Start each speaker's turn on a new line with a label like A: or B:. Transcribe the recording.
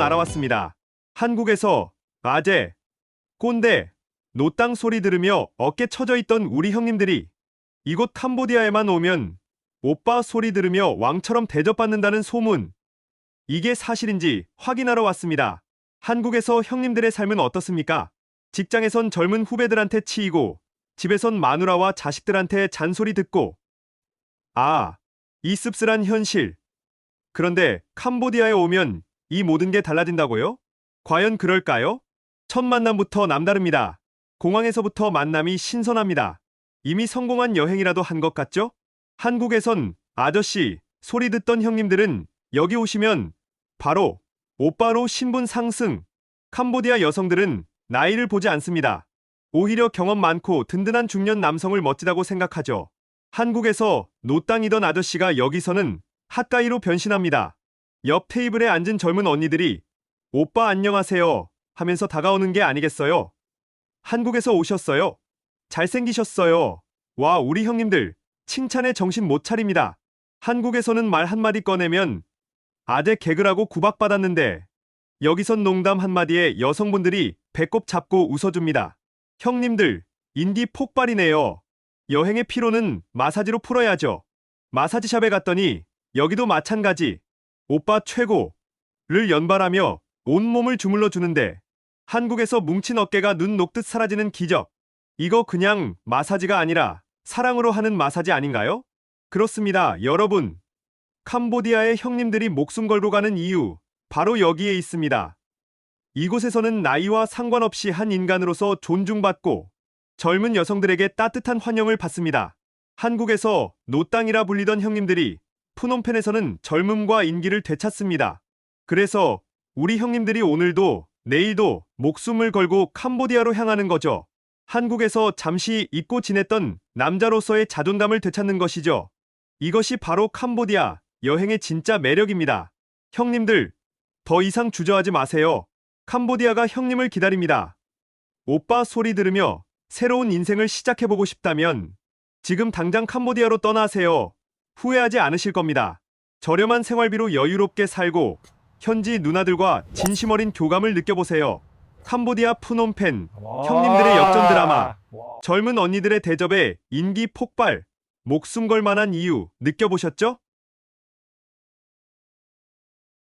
A: 날아왔습니다. 한국에서 아재, 꼰대, 노땅 소리 들으며 어깨 처져 있던 우리 형님들이 이곳 캄보디아에만 오면 오빠 소리 들으며 왕처럼 대접받는다는 소문. 이게 사실인지 확인하러 왔습니다. 한국에서 형님들의 삶은 어떻습니까? 직장에선 젊은 후배들한테 치이고 집에선 마누라와 자식들한테 잔소리 듣고 아, 이 씁쓸한 현실. 그런데 캄보디아에 오면 이 모든 게 달라진다고요? 과연 그럴까요? 첫 만남부터 남다릅니다. 공항에서부터 만남이 신선합니다. 이미 성공한 여행이라도 한 것 같죠? 한국에선 아저씨, 소리 듣던 형님들은 여기 오시면 바로 오빠로 신분 상승. 캄보디아 여성들은 나이를 보지 않습니다. 오히려 경험 많고 든든한 중년 남성을 멋지다고 생각하죠. 한국에서 노땅이던 아저씨가 여기서는 핫가이로 변신합니다. 옆 테이블에 앉은 젊은 언니들이 오빠 안녕하세요 하면서 다가오는 게 아니겠어요? 한국에서 오셨어요? 잘생기셨어요. 와, 우리 형님들 칭찬에 정신 못 차립니다. 한국에서는 말 한마디 꺼내면 아재 개그라고 구박받았는데 여기선 농담 한마디에 여성분들이 배꼽 잡고 웃어줍니다. 형님들, 인기 폭발이네요. 여행의 피로는 마사지로 풀어야죠. 마사지샵에 갔더니 여기도 마찬가지. 오빠 최고를 연발하며 온몸을 주물러 주는데 한국에서 뭉친 어깨가 눈 녹듯 사라지는 기적. 이거 그냥 마사지가 아니라 사랑으로 하는 마사지 아닌가요? 그렇습니다, 여러분. 캄보디아의 형님들이 목숨 걸고 가는 이유, 바로 여기에 있습니다. 이곳에서는 나이와 상관없이 한 인간으로서 존중받고 젊은 여성들에게 따뜻한 환영을 받습니다. 한국에서 노땅이라 불리던 형님들이 푸놈펜에서는 젊음과 인기를 되찾습니다. 그래서 우리 형님들이 오늘도 내일도 목숨을 걸고 캄보디아로 향하는 거죠. 한국에서 잠시 잊고 지냈던 남자로서의 자존감을 되찾는 것이죠. 이것이 바로 캄보디아 여행의 진짜 매력입니다. 형님들, 더 이상 주저하지 마세요. 캄보디아가 형님을 기다립니다. 오빠 소리 들으며 새로운 인생을 시작해보고 싶다면 지금 당장 캄보디아로 떠나세요. 후회하지 않으실 겁니다. 저렴한 생활비로 여유롭게 살고 현지 누나들과 진심 어린 교감을 느껴보세요. 캄보디아 푸놈펜 형님들의 역전 드라마 젊은 언니들의 대접에 인기 폭발 목숨 걸 만한 이유 느껴보셨죠?